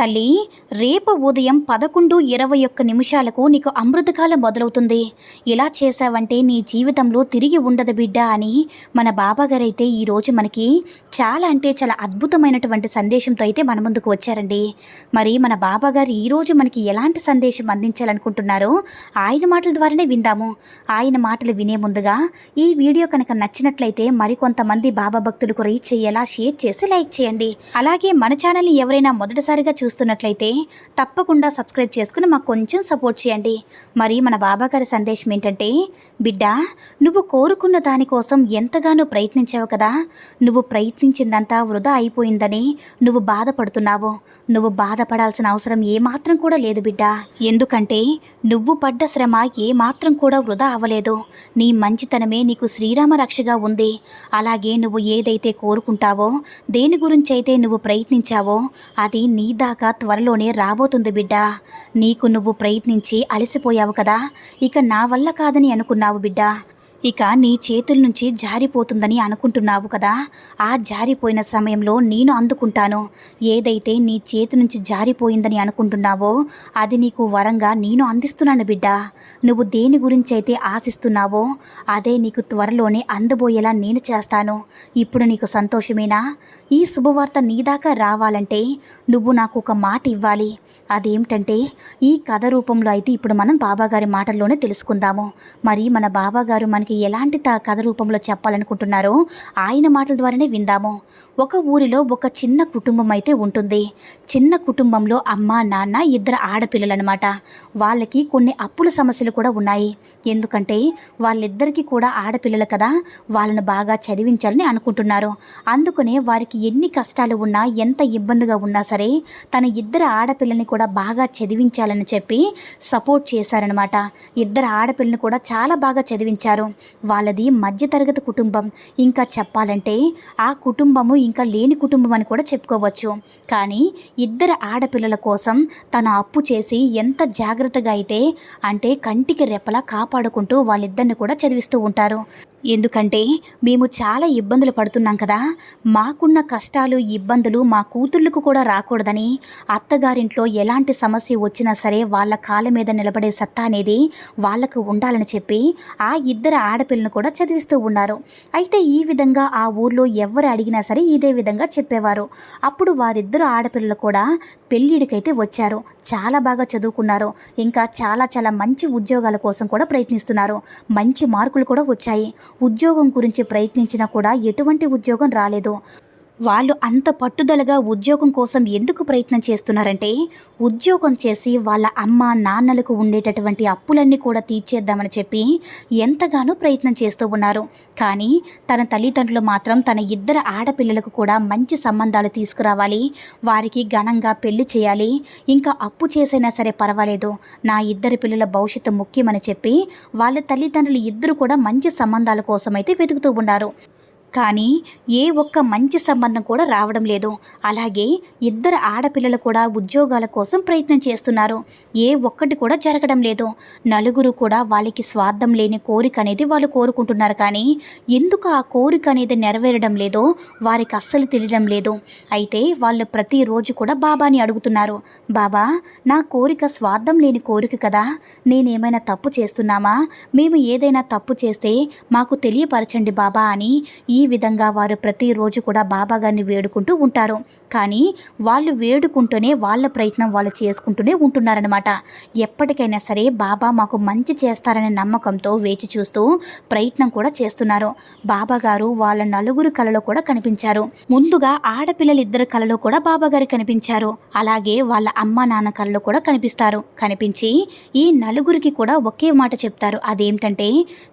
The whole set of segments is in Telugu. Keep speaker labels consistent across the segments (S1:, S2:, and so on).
S1: తల్లి రేపు ఉదయం పదకొండు ఇరవై ఒక్క నిమిషాలకు నీకు అమృతకాలం మొదలవుతుంది. ఇలా చేశావంటే నీ జీవితంలో తిరిగి ఉండదు బిడ్డ అని మన బాబాగారైతే ఈరోజు మనకి చాలా అంటే చాలా అద్భుతమైనటువంటి సందేశంతో అయితే మన ముందుకు వచ్చారండి. మరి మన బాబాగారు ఈరోజు మనకి ఎలాంటి సందేశం అందించాలనుకుంటున్నారో ఆయన మాటల ద్వారానే విందాము. ఆయన మాటలు వినే ముందుగా ఈ వీడియో కనుక నచ్చినట్లయితే మరికొంతమంది బాబా భక్తులకు రీచ్ చేయేలా షేర్ చేసి లైక్ చేయండి. అలాగే మన ఛానల్ని ఎవరైనా మొదటిసారిగా చూస్తున్నట్లయితే తప్పకుండా సబ్స్క్రైబ్ చేసుకుని మాకు కొంచెం సపోర్ట్ చేయండి. మరి మన బాబాగారి సందేశం ఏంటంటే బిడ్డ నువ్వు కోరుకున్న దానికోసం ఎంతగానో ప్రయత్నించావు కదా. నువ్వు ప్రయత్నించిందంతా వృధా అయిపోయిందని నువ్వు బాధపడుతున్నావు. నువ్వు బాధపడాల్సిన అవసరం ఏమాత్రం కూడా లేదు బిడ్డ. ఎందుకంటే నువ్వు పడ్డ శ్రమ ఏమాత్రం కూడా వృధా అవ్వలేదు. నీ మంచితనమే నీకు శ్రీరామ రక్షగా ఉంది. అలాగే నువ్వు ఏదైతే కోరుకుంటావో దేని గురించి అయితే నువ్వు ప్రయత్నించావో అది నీ దాకా త్వరలోనే రాబోతుంది బిడ్డ. నీకు నువ్వు ప్రయత్నించి అలసిపోయావు కదా. ఇక నా వల్ల కాదని అనుకున్నావు బిడ్డ. ఇక నీ చేతుల నుంచి జారిపోతుందని అనుకుంటున్నావు కదా. ఆ జారిపోయిన సమయంలో నేను అందుకుంటాను. ఏదైతే నీ చేతి నుంచి జారిపోయిందని అనుకుంటున్నావో అది నీకు వరంగా నేను అందిస్తున్నాను బిడ్డ. నువ్వు దేని గురించి అయితే ఆశిస్తున్నావో అదే నీకు త్వరలోనే అందబోయేలా నేను చేస్తాను. ఇప్పుడు నీకు సంతోషమేనా? ఈ శుభవార్త నీ దాకా రావాలంటే నువ్వు నాకు ఒక మాట ఇవ్వాలి. అదేమిటంటే ఈ కథ రూపంలో అయితే ఇప్పుడు మనం బాబాగారి మాటల్లోనే తెలుసుకుందాము. మరి మన బాబాగారు మనకి ఎలాంటి త కథ రూపంలో చెప్పాలనుకుంటున్నారో ఆయన మాటల ద్వారానే విందాము. ఒక ఊరిలో ఒక చిన్న కుటుంబం అయితే ఉంటుంది. చిన్న కుటుంబంలో అమ్మ నాన్న ఇద్దరు ఆడపిల్లలనమాట. వాళ్ళకి కొన్ని అప్పుల సమస్యలు కూడా ఉన్నాయి. ఎందుకంటే వాళ్ళిద్దరికీ కూడా ఆడపిల్లలు కదా వాళ్ళను బాగా చదివించాలని అనుకుంటున్నారు. అందుకనే వారికి ఎన్ని కష్టాలు ఉన్నా ఎంత ఇబ్బందిగా ఉన్నా సరే తన ఇద్దరు ఆడపిల్లని కూడా బాగా చదివించాలని చెప్పి సపోర్ట్ చేశారనమాట. ఇద్దరు ఆడపిల్లని కూడా చాలా బాగా చదివించారు. వాళ్ళది మధ్యతరగతి కుటుంబం. ఇంకా చెప్పాలంటే ఆ కుటుంబము ఇంకా లేని కుటుంబం అని కూడా చెప్పుకోవచ్చు. కానీ ఇద్దరు ఆడపిల్లల కోసం తను అప్పు చేసి ఎంత జాగ్రత్తగా అయితే అంటే కంటికి రెప్పలా కాపాడుకుంటూ వాళ్ళిద్దరిని కూడా చదివిస్తూ ఉంటారు. ఎందుకంటే మేము చాలా ఇబ్బందులు పడుతున్నాం కదా. మాకున్న కష్టాలు ఇబ్బందులు మా కూతుళ్ళకు కూడా రాకూడదని అత్తగారింట్లో ఎలాంటి సమస్య వచ్చినా సరే వాళ్ళ కాళ్ళ మీద నిలబడే సత్తా అనేది వాళ్ళకు ఉండాలని చెప్పి ఆ ఇద్దరు ఆడపిల్లను కూడా చదివిస్తూ ఉన్నారు. అయితే ఈ విధంగా ఆ ఊర్లో ఎవరు అడిగినా సరే ఇదే విధంగా చెప్పేవారు. అప్పుడు వారిద్దరు ఆడపిల్లలు కూడా పెళ్ళిడికైతే వచ్చారు. చాలా బాగా చదువుకున్నారు. ఇంకా చాలా చాలా మంచి ఉద్యోగాల కోసం కూడా ప్రయత్నిస్తున్నారు. మంచి మార్కులు కూడా వచ్చాయి. ఉద్యోగం గురించి ప్రయత్నించినా కూడా ఎటువంటి ఉద్యోగం రాలేదు. వాళ్ళు అంత పట్టుదలగా ఉద్యోగం కోసం ఎందుకు ప్రయత్నం చేస్తున్నారంటే ఉద్యోగం చేసి వాళ్ళ అమ్మ నాన్నలకు ఉండేటటువంటి అప్పులన్నీ కూడా తీర్చేద్దామని చెప్పి ఎంతగానో ప్రయత్నం చేస్తూ ఉన్నారు. కానీ తన తల్లిదండ్రులు మాత్రం తన ఇద్దరు ఆడపిల్లలకు కూడా మంచి సంబంధాలు తీసుకురావాలి. వారికి ఘనంగా పెళ్ళి చేయాలి. ఇంకా అప్పు చేసైనా సరే పర్వాలేదు. నా ఇద్దరు పిల్లల భవిష్యత్తు ముఖ్యమని చెప్పి వాళ్ళ తల్లిదండ్రులు ఇద్దరు కూడా మంచి సంబంధాల కోసమైతే వెతుకుతూ ఉన్నారు. కానీ ఏ ఒక్క మంచి సంబంధం కూడా రావడం లేదు. అలాగే ఇద్దరు ఆడపిల్లలు కూడా ఉద్యోగాల కోసం ప్రయత్నం చేస్తున్నారు. ఏ ఒక్కటి కూడా జరగడం లేదు. నలుగురు కూడా వాళ్ళకి స్వార్థం లేని కోరిక అనేది వాళ్ళు కోరుకుంటున్నారు. కానీ ఎందుకు ఆ కోరిక అనేది నెరవేరడం లేదో వారికి అస్సలు తెలియడం లేదు. అయితే వాళ్ళు ప్రతిరోజు కూడా బాబాని అడుగుతున్నారు. బాబా నా కోరిక స్వార్థం లేని కోరిక కదా. నేనేమైనా తప్పు చేస్తున్నామా? మేము ఏదైనా తప్పు చేస్తే మాకు తెలియపరచండి బాబా అని ఈ ఈ విధంగా వారు ప్రతిరోజు కూడా బాబాగారిని వేడుకుంటూ ఉంటారు. కానీ వాళ్ళు వేడుకుంటూనే వాళ్ళ ప్రయత్నం వాళ్ళు చేసుకుంటూనే ఉంటున్నారనమాట ఎప్పటికైనా సరే బాబా మాకు మంచి చేస్తారనే నమ్మకంతో వేచి చూస్తూ ప్రయత్నం కూడా చేస్తున్నారు. బాబాగారు వాళ్ళ నలుగురు కలలో కూడా కనిపించారు. ముందుగా ఆడపిల్లలిద్దరు కలలో కూడా బాబాగారు కనిపించారు. అలాగే వాళ్ళ అమ్మ నాన్న కలలో కూడా కనిపిస్తారు. కనిపించి ఈ నలుగురికి కూడా ఒకే మాట చెప్తారు. అదేమిటంటే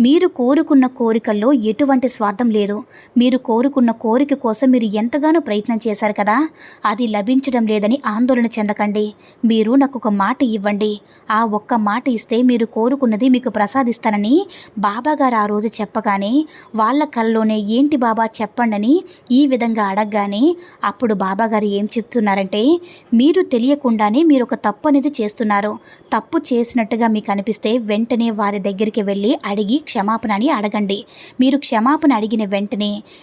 S1: మీరు కోరుకున్న కోరికల్లో ఎటువంటి స్వార్థం లేదు. మీరు కోరుకున్న కోరిక కోసం మీరు ఎంతగానో ప్రయత్నం చేశారు కదా? అది లభించడం లేదని ఆందోళన చెందకండి. మీరు నాకు ఒక మాట ఇవ్వండి. ఆ ఒక్క మాట ఇస్తే మీరు కోరుకున్నది మీకు ప్రసాదిస్తానని బాబాగారు ఆ రోజు చెప్పగానే వాళ్ళ కళ్ళలోనే ఏంటి బాబా చెప్పండని ఈ విధంగా అడగగానే అప్పుడు బాబాగారు ఏం చెప్తున్నారంటే మీరు తెలియకుండానే మీరు ఒక తప్పు అనేది చేస్తున్నారు. తప్పు చేసినట్టుగా మీకు అనిపిస్తే వెంటనే వారి దగ్గరికి వెళ్ళి అడిగి క్షమాపణ అని అడగండి. మీరు క్షమాపణ అడిగిన వెంటనే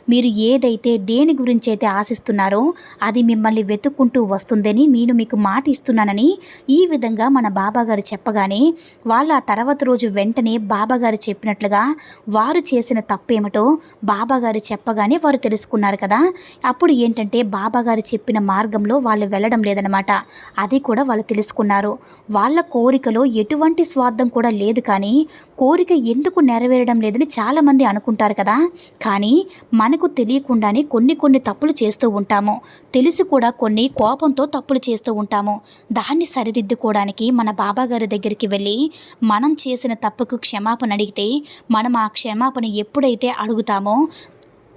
S1: మీరు ఏదైతే దేని గురించి అయితే ఆశిస్తున్నారో అది మిమ్మల్ని వెతుక్కుంటూ వస్తుందని నేను మీకు మాట ఇస్తున్నానని ఈ విధంగా మన బాబాగారు చెప్పగానే వాళ్ళ ఆ తర్వాత రోజు వెంటనే బాబాగారు చెప్పినట్లుగా వారు చేసిన తప్పేమిటో బాబాగారు చెప్పగానే వారు తెలుసుకున్నారు కదా. అప్పుడు ఏంటంటే బాబాగారు చెప్పిన మార్గంలో వాళ్ళు వెళ్ళడం లేదనమాట అది కూడా వాళ్ళు తెలుసుకున్నారు. వాళ్ళ కోరికలో ఎటువంటి స్వార్థం కూడా లేదు కానీ కోరిక ఎందుకు నెరవేరడం లేదని చాలామంది అనుకుంటారు కదా. కానీ మనకు తెలియకుండానే కొన్ని కొన్ని తప్పులు చేస్తూ ఉంటాము. తెలిసి కూడా కొన్ని కోపంతో తప్పులు చేస్తూ ఉంటాము. దాన్ని సరిదిద్దుకోవడానికి మన బాబాగారి దగ్గరికి వెళ్ళి మనం చేసిన తప్పుకు క్షమాపణ అడిగితే మనం ఆ క్షమాపణ ఎప్పుడైతే అడుగుతామో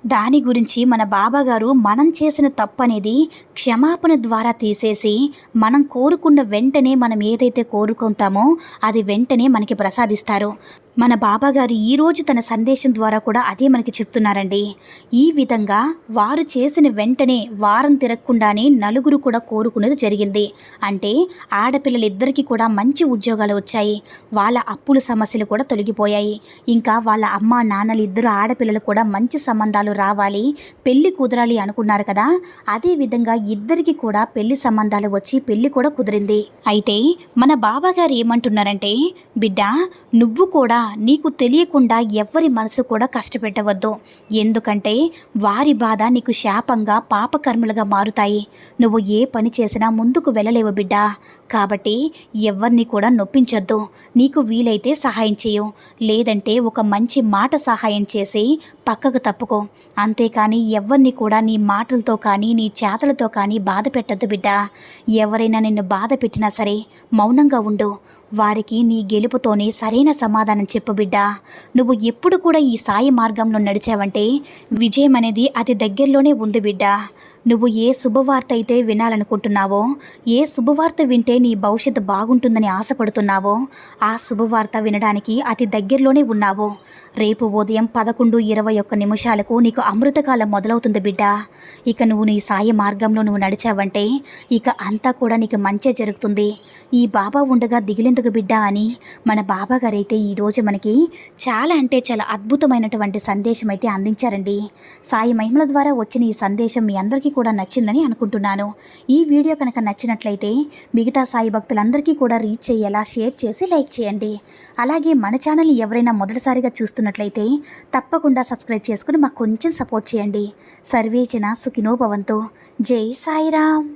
S1: దాని గురించి మన బాబాగారు మనం చేసిన తప్పు అనేది క్షమాపణ ద్వారా తీసేసి మనం కోరుకున్న వెంటనే మనం ఏదైతే కోరుకుంటామో అది వెంటనే మనకి ప్రసాదిస్తారు. మన బాబాగారు ఈరోజు తన సందేశం ద్వారా కూడా అదే మనకి చెప్తున్నారండి. ఈ విధంగా వారు చేసిన వెంటనే వారం తిరగకుండానే నలుగురు కూడా కోరుకునేది జరిగింది. అంటే ఆడపిల్లలిద్దరికీ కూడా మంచి ఉద్యోగాలు వచ్చాయి. వాళ్ళ అప్పుల సమస్యలు కూడా తొలగిపోయాయి. ఇంకా వాళ్ళ అమ్మ నాన్నలు ఇద్దరు ఆడపిల్లలు కూడా మంచి సంబంధాలు రావాలి పెళ్ళి కుదరాలి అనుకున్నారు కదా. అదే విధంగా ఇద్దరికి కూడా పెళ్ళి సంబంధాలు వచ్చి పెళ్ళి కూడా కుదిరింది. అయితే మన బాబాగారు ఏమంటున్నారంటే బిడ్డ నువ్వు కూడా నీకు తెలియకుండా ఎవ్వరి మనసు కూడా కష్టపెట్టవద్దు. ఎందుకంటే వారి బాధ నీకు శాపంగా పాపకర్మలుగా మారుతాయి. నువ్వు ఏ పని చేసినా ముందుకు వెళ్ళలేవు బిడ్డ. కాబట్టి ఎవరిని కూడా నొప్పించొద్దు. నీకు వీలైతే సహాయం చేయు. లేదంటే ఒక మంచి మాట సహాయం చేసి పక్కకు తప్పుకో. అంతేకాని ఎవరిని కూడా నీ మాటలతో కానీ నీ చేతలతో కానీ బాధ పెట్టద్దు బిడ్డ. ఎవరైనా నిన్ను బాధ పెట్టినా సరే మౌనంగా ఉండు. వారికి నీ గెలుపుతోనే సరైన సమాధానం చెప్పు బిడ్డ. నువ్వు ఎప్పుడు కూడా ఈ సాయి మార్గంలో నడిచావంటే విజయం అనేది అతి దగ్గరలోనే ఉంది బిడ్డ. నువ్వు ఏ శుభవార్త అయితే వినాలనుకుంటున్నావో ఏ శుభవార్త వింటే నీ భవిష్యత్తు బాగుంటుందని ఆశపడుతున్నావో ఆ శుభవార్త వినడానికి అతి దగ్గరలోనే ఉన్నావు. రేపు ఉదయం పదకొండు ఇరవై ఒక్క నిమిషాలకు నీకు అమృతకాలం మొదలవుతుంది బిడ్డ. ఇక నువ్వు నీ సాయి మార్గంలో నువ్వు నడిచావంటే ఇక అంతా కూడా నీకు మంచే జరుగుతుంది. ఈ బాబా ఉండగా దిగిలేందుకు బిడ్డ అని మన బాబా గారైతే ఈరోజు మనకి చాలా అంటే చాలా అద్భుతమైనటువంటి సందేశం అయితే అందించారండి. సాయి మహిమల ద్వారా వచ్చిన ఈ సందేశం మీ అందరికీ కూడా నచ్చిందని అనుకుంటున్నాను. ఈ వీడియో కనుక నచ్చినట్లయితే మిగతా సాయి భక్తులందరికీ కూడా రీచ్ అయ్యేలా షేర్ చేసి లైక్ చేయండి. అలాగే మన ఛానల్ని ఎవరైనా మొదటిసారిగా చూస్తున్నట్లయితే తప్పకుండా సబ్స్క్రైబ్ చేసుకుని మాకు కొంచెం సపోర్ట్ చేయండి. సర్వేచన సుఖినోభవంతో జై సాయిరామ్.